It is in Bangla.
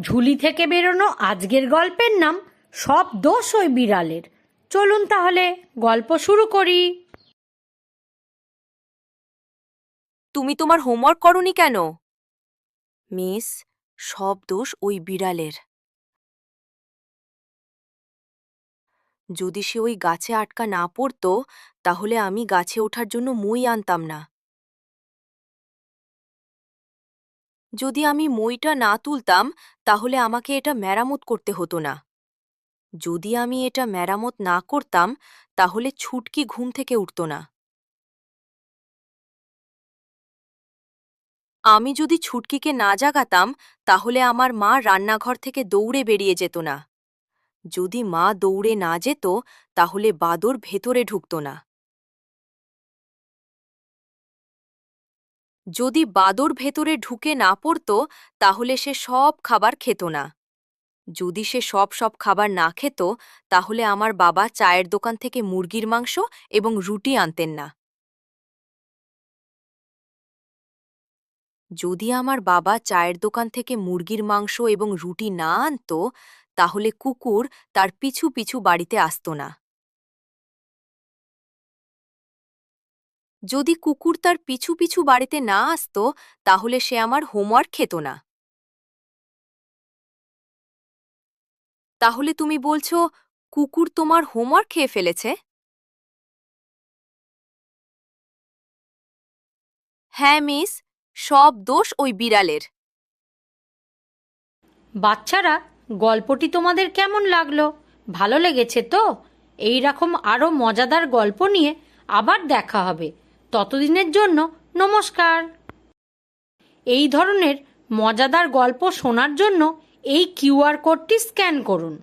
ঝুলি থেকে বেরোনো আজকের গল্পের নাম সব দোষ ওই বিড়ালের। চলুন তাহলে গল্প শুরু করি। তুমি তোমার হোমওয়ার্ক করনি কেন? মিস, সব দোষ ওই বিড়ালের। যদি সে ওই গাছে আটকা না পড়তো, তাহলে আমি গাছে ওঠার জন্য মই আনতাম না। যদি আমি মইটা না তুলতাম, তাহলে আমাকে এটা মেরামত করতে হতো না। যদি আমি এটা মেরামত না করতাম, তাহলে ছুটকি ঘুম থেকে উঠত না। আমি যদি ছুটকিকে না জাগাতাম, তাহলে আমার মা রান্নাঘর থেকে দৌড়ে বেরিয়ে যেত না। যদি মা দৌড়ে না যেত, তাহলে বাদর ভেতরে ঢুকত না। যদি বাদর ভেতরে ঢুকে না পড়ত, তাহলে সে সব খাবার খেত না। যদি সে সব সব খাবার না খেত, তাহলে আমার বাবা চায়ের দোকান থেকে মুরগির মাংস এবং রুটি আনতেন না। যদি আমার বাবা চায়ের দোকান থেকে মুরগির মাংস এবং রুটি না আনত, তাহলে কুকুর তার পিছু পিছু বাড়িতে আসত না। যদি কুকুর তার পিছু পিছু বাড়িতে না আসত, তাহলে সে আমার হোমওয়ার্ক খেত না। তাহলে তুমি বলছো, কুকুর তোমার হোমওয়ার্ক খেয়ে ফেলেছে? হ্যাঁ মিস, সব দোষ ওই বিড়ালের। বাচ্চারা, গল্পটি তোমাদের কেমন লাগল? ভালো লেগেছে তো? এই রকম আরও মজাদার গল্প নিয়ে আবার দেখা হবে। ততদিনের জন্য নমস্কার। এই ধরনের মজাদার গল্প শোনার জন্য এই কিউআর কোডটি স্ক্যান করুন।